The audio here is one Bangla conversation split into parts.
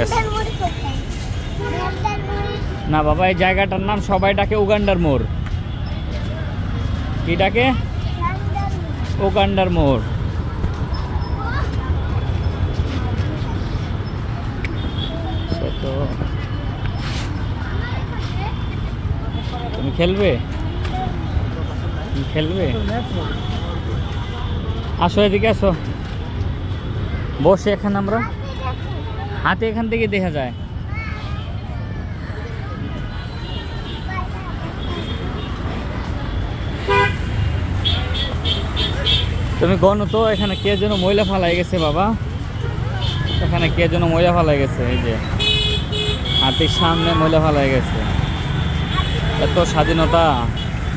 গেছে। না বাবা এই জায়গাটার নাম সবাই ডাকে উগান্ডার মোড়। কি ডাকে? উগান্ডার মোড়। সে তো তুমি খেলবে? খেলবে? আসো এদিকে আসো। বসে এখানে আমরা। হাতে এখান থেকে দেখা যায়। তুমি গণ তো, এখানে কে যেন ময়লা ফালাই গেছে বাবা। এখানে কে যেন ময়লা ফালাই গেছে, এই যে। হাতির সামনে ময়লা ফালাই গেছে। এত স্বাধীনতা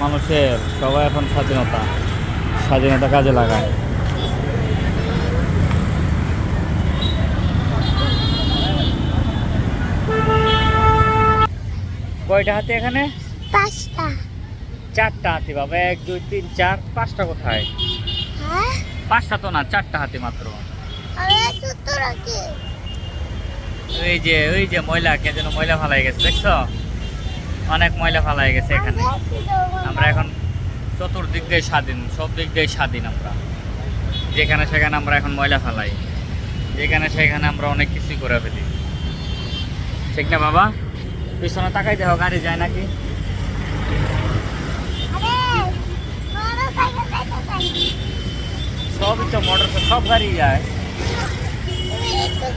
মানুষের, সবাই এখন স্বাধীনতা। স্বাধীনতা কাজে লাগায়। কয়টা হাতি এখানে? পাঁচটা। চারটা হাতি বাবা এক দুই তিন চার পাঁচটা কোথায়? হ্যাঁ? পাঁচটা তো না চারটা হাতি মাত্র। ওই যে ওই যে ময়লা কে যেন ময়লা ফালাই গেছে দেখছ? অনেক ময়লা ফালাই গেছে এখানে। আমরা এখন চতুর্দিক দিয়ে স্বাধীন সব দিক দিয়ে স্বাধীন আমরা। যেখানে সেখানে আমরা এখন ময়লা ফালাই। যেখানে সেখানে আমরা অনেক কিছুই করে ফেলি। ঠিক না বাবা? পিছনে তাকাই দেখো গাড়ি যায় নাকি? আরে বড় সাইকেল দেখো সবই তো মোটর সব গাড়ি যায় তুমি একটু